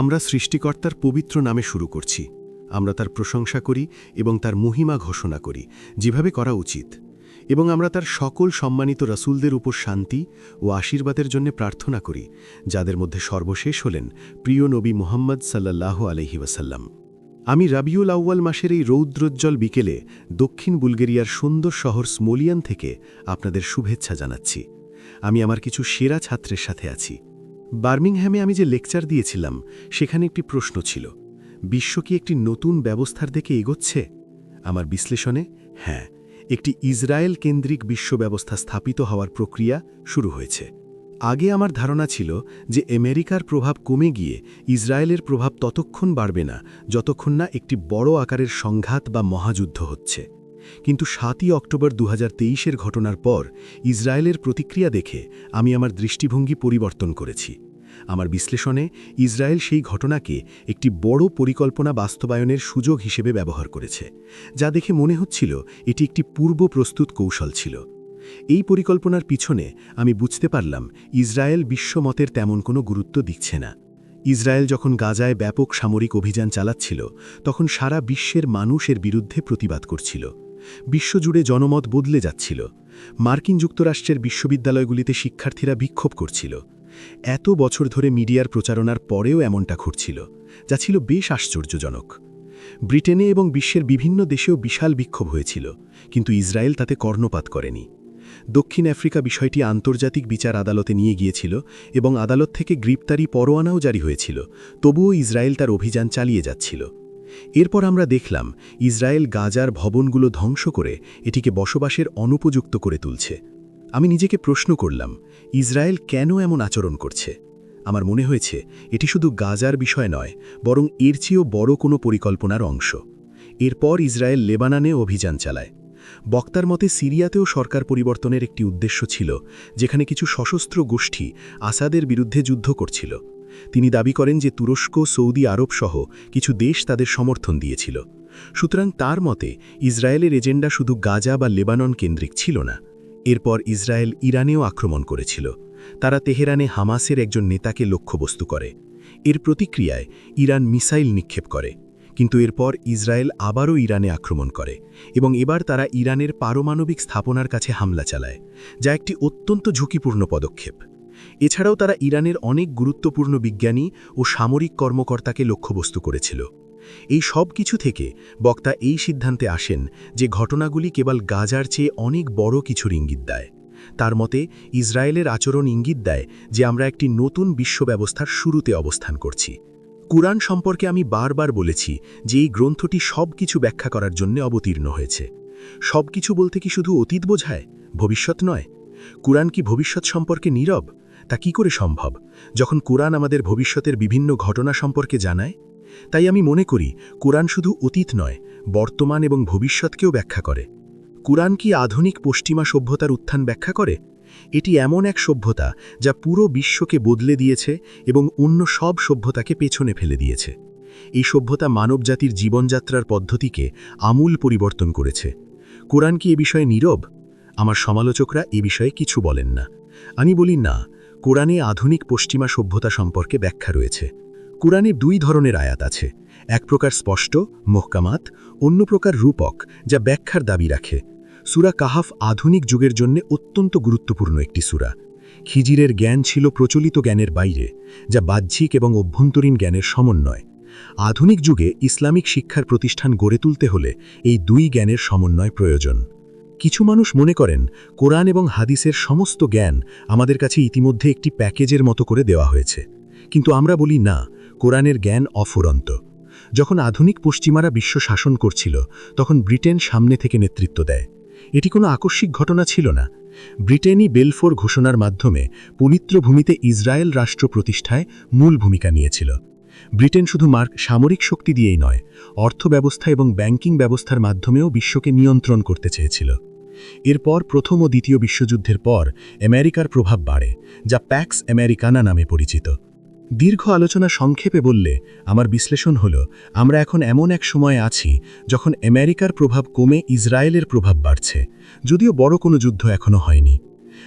আমরা সৃষ্টিকর্তার পবিত্র নামে শুরু করছি। আমরা তার প্রশংসা করি এবং তার মহিমা ঘোষণা করি, যেভাবে করা উচিত। এবং আমরা তার সকল সম্মানিত রাসূলদের উপর শান্তি ও আশীর্বাদের জন্য প্রার্থনা করি, যাদের মধ্যে সর্বশেষ হলেন প্রিয় নবী মোহাম্মদ সাল্লাল্লাহু আলহি ওয়াসাল্লাম। আমি রাবিউল আউয়াল মাসের এই রৌদ্রোজ্জ্বল বিকেলে দক্ষিণ বুলগেরিয়ার সুন্দর শহর স্মোলিয়ান থেকে আপনাদের শুভেচ্ছা জানাচ্ছি। আমি আমার কিছু সেরা ছাত্রের সাথে আছি। বার্মিংহ্যামে আমি যে লেকচার দিয়েছিলাম, সেখানে একটি প্রশ্ন ছিল, বিশ্ব কি একটি নতুন ব্যবস্থার দিকে এগোচ্ছে? আমার বিশ্লেষণে হ্যাঁ একটি ইসরায়েল কেন্দ্রিক বিশ্ব ব্যবস্থা স্থাপিত হওয়ার প্রক্রিয়া শুরু হয়েছে। আগে আমার ধারণা ছিল যে আমেরিকার প্রভাব কমে গিয়ে ইসরায়েলের প্রভাব ততক্ষণ বাড়বে না, যতক্ষণ না একটি বড় আকারের সংঘাত বা মহাযুদ্ধ হচ্ছে। কিন্তু সাতই অক্টোবর দু এর ঘটনার পর ইসরায়েলের প্রতিক্রিয়া দেখে আমি আমার দৃষ্টিভঙ্গি পরিবর্তন করেছি। আমার বিশ্লেষণে ইসরায়েল সেই ঘটনাকে একটি বড় পরিকল্পনা বাস্তবায়নের সুযোগ হিসেবে ব্যবহার করেছে, যা দেখে মনে হচ্ছিল এটি একটি পূর্ব প্রস্তুত কৌশল ছিল। এই পরিকল্পনার পিছনে আমি বুঝতে পারলাম ইসরায়েল বিশ্বমতের তেমন কোনো গুরুত্ব দিচ্ছে না। ইসরায়েল যখন গাজায় ব্যাপক সামরিক অভিযান চালাচ্ছিল, তখন সারা বিশ্বের মানুষের বিরুদ্ধে প্রতিবাদ করছিল। বিশ্বজুড়ে জনমত বদলে যাচ্ছিল। মার্কিন যুক্তরাষ্ট্রের বিশ্ববিদ্যালয়গুলিতে শিক্ষার্থীরা বিক্ষোভ করছিল। এত বছর ধরে মিডিয়ার প্রচারণার পরেও এমনটা ঘটছিল, যা ছিল বেশ আশ্চর্যজনক। ব্রিটেনে এবং বিশ্বের বিভিন্ন দেশেও বিশাল বিক্ষোভ হয়েছিল, কিন্তু ইসরায়েল তাতে কর্ণপাত করেনি। দক্ষিণ আফ্রিকা বিষয়টি আন্তর্জাতিক বিচার আদালতে নিয়ে গিয়েছিল এবং আদালত থেকে গ্রেপ্তারি পরোয়ানাও জারি হয়েছিল, তবুও ইসরায়েল তার অভিযান চালিয়ে যাচ্ছিল। এরপর আমরা দেখলাম, ইসরায়েল গাজার ভবনগুলো ধ্বংস করে এটিকে বসবাসের অনুপযুক্ত করে তুলছে। আমি নিজেকে প্রশ্ন করলাম ইসরায়েল কেন এমন আচরণ করছে? আমার মনে হয়েছে, এটি শুধু গাজার বিষয় নয়, বরং এর চেয়েও বড় কোনো পরিকল্পনার অংশ। এরপর ইসরায়েল লেবানানে অভিযান চালায়। বক্তার মতে, সিরিয়াতেও সরকার পরিবর্তনের একটি উদ্দেশ্য ছিল, যেখানে কিছু সশস্ত্র গোষ্ঠী আসাদের বিরুদ্ধে যুদ্ধ করছিল। তিনি দাবি করেন যে তুরস্ক, সৌদি আরব সহ কিছু দেশ তাদের সমর্থন দিয়েছিল। সুতরাং তার মতে, ইসরায়েলের এজেন্ডা শুধু গাজা বা লেবানন কেন্দ্রিক ছিল না। এরপর ইসরায়েল ইরানেও আক্রমণ করেছিল। তারা তেহরানে হামাসের একজন নেতাকে লক্ষ্যবস্তু করে। এর প্রতিক্রিয়ায় ইরান মিসাইল নিক্ষেপ করে। কিন্তু এরপর ইসরায়েল আবারও ইরানে আক্রমণ করে এবং এবার তারা ইরানের পারমাণবিক স্থাপনার কাছে হামলা চালায়, যা একটি অত্যন্ত ঝুঁকিপূর্ণ পদক্ষেপ। এছাড়াও তারা ইরানের অনেক গুরুত্বপূর্ণ বিজ্ঞানী ও সামরিক কর্মকর্তাকে লক্ষ্যবস্তু করেছিল। এই সব কিছু থেকে বক্তা এই সিদ্ধান্তে আসেন যে ঘটনাগুলি কেবল গাজার চেয়ে অনেক বড় কিছুর ইঙ্গিত দেয়। তার মতে, ইসরায়েলের আচরণ ইঙ্গিত দেয় যে আমরা একটি নতুন বিশ্ব ব্যবস্থার শুরুতে অবস্থান করছি। কুরআন সম্পর্কে আমি বারবার বলেছি যে এই গ্রন্থটি সব কিছু ব্যাখ্যা করার জন্য অবতীর্ণ হয়েছে। সব কিছু বলতে কি শুধু অতীত বোঝায়? ভবিষ্যৎ নয়। কুরআন কি ভবিষ্যৎ সম্পর্কে নীরব? তা কি করে সম্ভব? যখন কুরআন আমাদের ভবিষ্যতের বিভিন্ন ঘটনা সম্পর্কে জানায় তাই আমি মনে করি, কুরআন শুধু অতীত নয়, বর্তমান এবং ভবিষ্যৎকেও ব্যাখ্যা করে। কুরআন কি আধুনিক পশ্চিমা সভ্যতার উত্থান ব্যাখ্যা করে? এটি এমন এক সভ্যতা যা পুরো বিশ্বকে বদলে দিয়েছে এবং অন্য সব সভ্যতাকে পেছনে ফেলে দিয়েছে। এই সভ্যতা মানবজাতির জীবনযাত্রার পদ্ধতিকে আমূল পরিবর্তন করেছে। কোরআন কি এ বিষয়ে নীরব? আমার সমালোচকরা এ বিষয়ে কিছু বলেন না। আমি বলি, না, কোরআনে আধুনিক পশ্চিমা সভ্যতা সম্পর্কে ব্যাখ্যা রয়েছে। কোরআনে দুই ধরনের আয়াত আছে। এক প্রকার স্পষ্ট, মোহকামাত, অন্য প্রকার রূপক, যা ব্যাখ্যার দাবি রাখে। সুরা কাহাফ আধুনিক যুগের জন্য অত্যন্ত গুরুত্বপূর্ণ একটি সুরা। খিজিরের জ্ঞান ছিল প্রচলিত জ্ঞানের বাইরে, যা বাহ্যিক এবং অভ্যন্তরীণ জ্ঞানের সমন্বয়। আধুনিক যুগে ইসলামিক শিক্ষার প্রতিষ্ঠান গড়ে তুলতে হলে এই দুই জ্ঞানের সমন্বয় প্রয়োজন। কিছু মানুষ মনে করেন, কোরআন এবং হাদিসের সমস্ত জ্ঞান আমাদের কাছে ইতিমধ্যে একটি প্যাকেজের মতো করে দেওয়া হয়েছে। কিন্তু আমরা বলি না কোরআনের জ্ঞান অফুরন্ত। যখন আধুনিক পশ্চিমারা বিশ্ব শাসন করছিল, তখন ব্রিটেন সামনে থেকে নেতৃত্ব দেয়। এটি কোনো আকস্মিক ঘটনা ছিল না। ব্রিটেনই বেলফোর ঘোষণার মাধ্যমে পবিত্র ভূমিতে ইসরায়েল রাষ্ট্র প্রতিষ্ঠায় মূল ভূমিকা নিয়েছিল। ব্রিটেন শুধু মার্ক, সামরিক শক্তি দিয়েই নয়, অর্থব্যবস্থা এবং ব্যাংকিং ব্যবস্থার মাধ্যমেও বিশ্বকে নিয়ন্ত্রণ করতে চেয়েছিল। এরপর প্রথম ও দ্বিতীয় বিশ্বযুদ্ধের পর আমেরিকার প্রভাব বাড়ে, যা প্যাক্স আমেরিকানা নামে পরিচিত। দীর্ঘ আলোচনা সংক্ষেপে বললে, আমার বিশ্লেষণ হল, আমরা এখন এমন এক সময়ে আছি যখন আমেরিকার প্রভাব কমে ইসরায়েলের প্রভাব বাড়ছে। যদিও বড় কোনো যুদ্ধ এখনও হয়নি।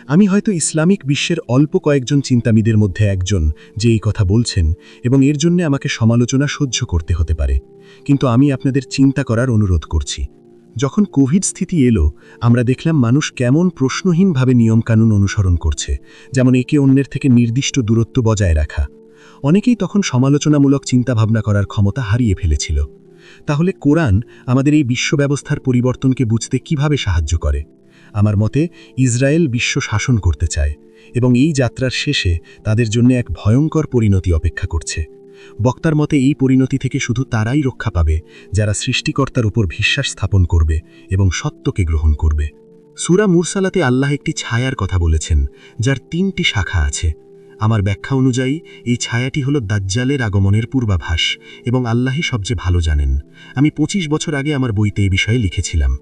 আমি হয়তো ইসলামিক বিশ্বের অল্প কয়েকজন চিন্তাবিদের মধ্যে একজন যে এই কথা বলছেন এবং এর জন্য আমাকে সমালোচনা সহ্য করতে হতে পারে। কিন্তু আমি আপনাদের চিন্তা করার অনুরোধ করছি। যখন কোভিড স্থিতি এলো, আমরা দেখলাম মানুষ কেমন প্রশ্নহীনভাবে নিয়মকানুন অনুসরণ করছে, যেমন একে অন্যের থেকে নির্দিষ্ট দূরত্ব বজায় রাখা। অনেকেই তখন সমালোচনামূলক চিন্তাভাবনা করার ক্ষমতা হারিয়ে ফেলেছিল। তাহলে কোরআন আমাদের এই বিশ্ব ব্যবস্থার পরিবর্তনকে বুঝতে কীভাবে সাহায্য করে? আমার মতে, ইসরায়েল বিশ্ব শাসন করতে চায় এবং এই যাত্রার শেষে তাদের জন্য এক ভয়ঙ্কর পরিণতি অপেক্ষা করছে। বক্তার মতে, এই পরিণতি থেকে শুধু তারাই রক্ষা পাবে যারা সৃষ্টিকর্তার উপর বিশ্বাস স্থাপন করবে এবং সত্যকে গ্রহণ করবে। সুরা মুরসালাতে আল্লাহ একটি ছায়ার কথা বলেছেন, যার তিনটি শাখা আছে। আমার ব্যাখ্যা অনুযায়ী, এই ছায়াটি হল দাজ্জালের আগমনের পূর্বাভাস এবং আল্লাহই সবচেয়ে ভালো জানেন। আমি ২৫ বছর আগে আমার বইতে এই বিষয়ে লিখেছিলাম।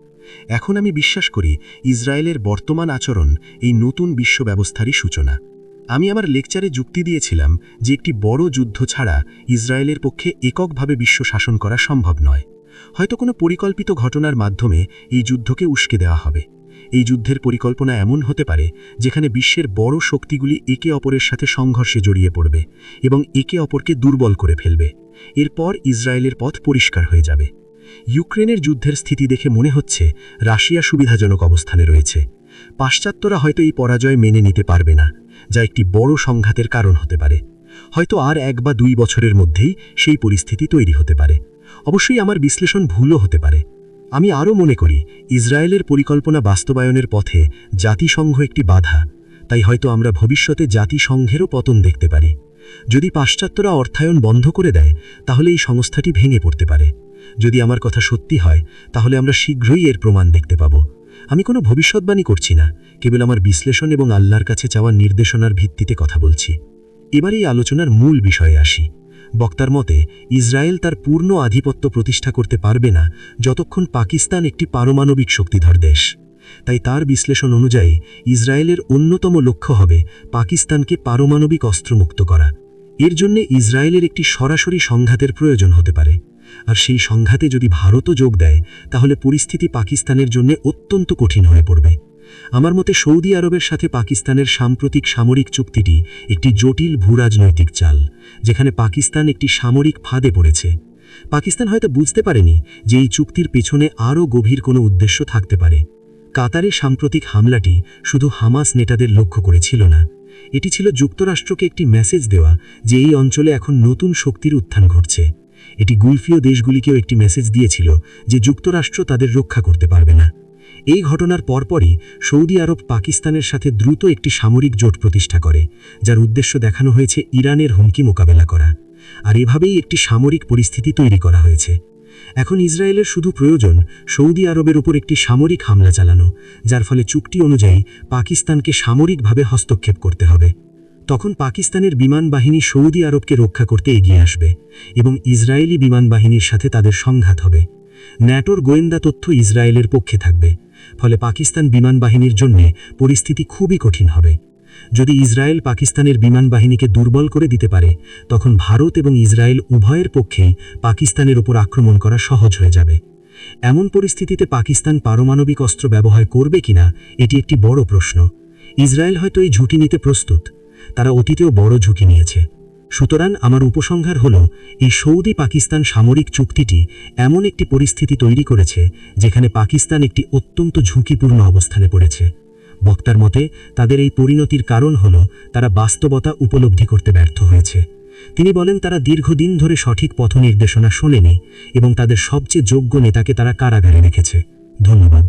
এখন আমি বিশ্বাস করি, ইসরায়েলের বর্তমান আচরণ এই নতুন বিশ্ব ব্যবস্থারই সূচনা। আমি আমার লেকচারে যুক্তি দিয়েছিলাম যে একটি বড় যুদ্ধ ছাড়া ইসরায়েলের পক্ষে এককভাবে বিশ্ব শাসন করা সম্ভব নয়। হয়তো কোনো পরিকল্পিত ঘটনার মাধ্যমে এই যুদ্ধকে উস্কে দেওয়া হবে। এই যুদ্ধের পরিকল্পনা এমন হতে পারে যেখানে বিশ্বের বড় শক্তিগুলি একে অপরের সাথে সংঘর্ষে জড়িয়ে পড়বে এবং একে অপরকে দুর্বল করে ফেলবে। এরপর ইসরায়েলের পথ পরিষ্কার হয়ে যাবে। ইউক্রেনের যুদ্ধের স্থিতি দেখে মনে হচ্ছে রাশিয়া সুবিধাজনক অবস্থানে রয়েছে। পাশ্চাত্যরা হয়তো এই পরাজয় মেনে নিতে পারবে না, যা একটি বড় সংঘাতের কারণ হতে পারে। হয়তো আর এক বা দুই বছরের মধ্যেই সেই পরিস্থিতি তৈরি হতে পারে। অবশ্যই আমার বিশ্লেষণ ভুলও হতে পারে। আমি আরও মনে করি, ইসরায়েলের পরিকল্পনা বাস্তবায়নের পথে জাতিসংঘ একটি বাধা। তাই হয়তো আমরা ভবিষ্যতে জাতিসংঘেরও পতন দেখতে পারি। যদি পাশ্চাত্যরা অর্থায়ন বন্ধ করে দেয়, তাহলে এই সংস্থাটি ভেঙে পড়তে পারে। যদি আমার কথা সত্যি হয়, তাহলে আমরা শীঘ্রই এর প্রমাণ দেখতে পাব। আমি কোনো ভবিষ্যৎবাণী করছি না, কেবল আমার বিশ্লেষণ এবং আল্লাহর কাছে চাওয়া নির্দেশনার ভিত্তিতে কথা বলছি। এবার এই আলোচনার মূল বিষয়ে আসি। বক্তার মতে, ইসরায়েল তার পূর্ণ আধিপত্য প্রতিষ্ঠা করতে পারবে না যতক্ষণ পাকিস্তান একটি পারমাণবিক শক্তিধর দেশ। তাই তার বিশ্লেষণ অনুযায়ী, ইসরায়েলের অন্যতম লক্ষ্য হবে পাকিস্তানকে পারমাণবিক অস্ত্রমুক্ত করা। এর জন্য ইসরায়েলের একটি সরাসরি সংঘাতের প্রয়োজন হতে পারে। আর সেই সংঘাতে যদি ভারতও যোগ দেয়, তাহলে পরিস্থিতি পাকিস্তানের জন্য অত্যন্ত কঠিন হয়ে পড়বে। আমার মতে সৌদি আরবের সাথে পাকিস্তানের সাম্প্রতিক সামরিক চুক্তিটি একটি জটিল ভূরাজনৈতিক চাল, যেখানে পাকিস্তান একটি সামরিক ফাঁদে পড়েছে। পাকিস্তান হয়তো বুঝতে পারেনি যে এই চুক্তির পেছনে আরও গভীর কোনো উদ্দেশ্য থাকতে পারে। কাতারে সাম্প্রতিক হামলাটি শুধু হামাস নেতাদের লক্ষ্য করেছিল না, এটি ছিল যুক্তরাষ্ট্রকে একটি মেসেজ দেওয়া যে এই অঞ্চলে এখন নতুন শক্তির উত্থান ঘটছে। এটি গুলফীয় দেশগুলিকেও একটি মেসেজ দিয়েছিল যে যুক্তরাষ্ট্র তাদের রক্ষা করতে পারবে না। এই ঘটনার পরপরই সৌদি আরব পাকিস্তানের সাথে দ্রুত একটি সামরিক জোট প্রতিষ্ঠা করে, যার উদ্দেশ্য দেখানো হয়েছে ইরানের হুমকি মোকাবেলা করা। আর এভাবেই একটি সামরিক পরিস্থিতি তৈরি করা হয়েছে। এখন ইসরায়েলের শুধু প্রয়োজন সৌদি আরবের উপর একটি সামরিক হামলা চালানো, যার ফলে চুক্তি অনুযায়ী পাকিস্তানকে সামরিকভাবে হস্তক্ষেপ করতে হবে। তখন পাকিস্তানের বিমান বাহিনী সৌদি আরবকে রক্ষা করতে এগিয়ে আসবে এবং ইসরায়েলি বিমান বাহিনীর সাথে তাদের সংঘাত হবে। ন্যাটোর গোয়েন্দা তথ্য ইসরায়েলের পক্ষে থাকবে। ফলে পাকিস্তান বিমান বাহিনীর জন্য পরিস্থিতি খুবই কঠিন হবে। যদি ইসরায়েল পাকিস্তানের বিমান বাহিনীকে দুর্বল করে দিতে পারে, তখন ভারত এবং ইসরায়েল উভয়ের পক্ষেই পাকিস্তানের উপর আক্রমণ করা সহজ হয়ে যাবে। এমন পরিস্থিতিতে পাকিস্তান পারমাণবিক অস্ত্র ব্যবহার করবে কিনা, এটি একটি বড় প্রশ্ন। ইসরায়েল হয়তো এই ঝুঁকি নিতে প্রস্তুত। তারা অতীতেও বড় ঝুঁকি নিয়েছে। সুতরাং আমার উপসংহার হল, এই সৌদি পাকিস্তান সামরিক চুক্তিটি এমন একটি পরিস্থিতি তৈরি করেছে যেখানে পাকিস্তান একটি অত্যন্ত ঝুঁকিপূর্ণ অবস্থানে পড়েছে। বক্তার মতে, তাদের এই পরিণতির কারণ হল, তারা বাস্তবতা উপলব্ধি করতে ব্যর্থ হয়েছে। তিনি বলেন, তারা দীর্ঘদিন ধরে সঠিক পথ নির্দেশনা শোনেনি এবং তাদের সবচেয়ে যোগ্য নেতাকে তারা কারাগারে রেখেছে। ধন্যবাদ।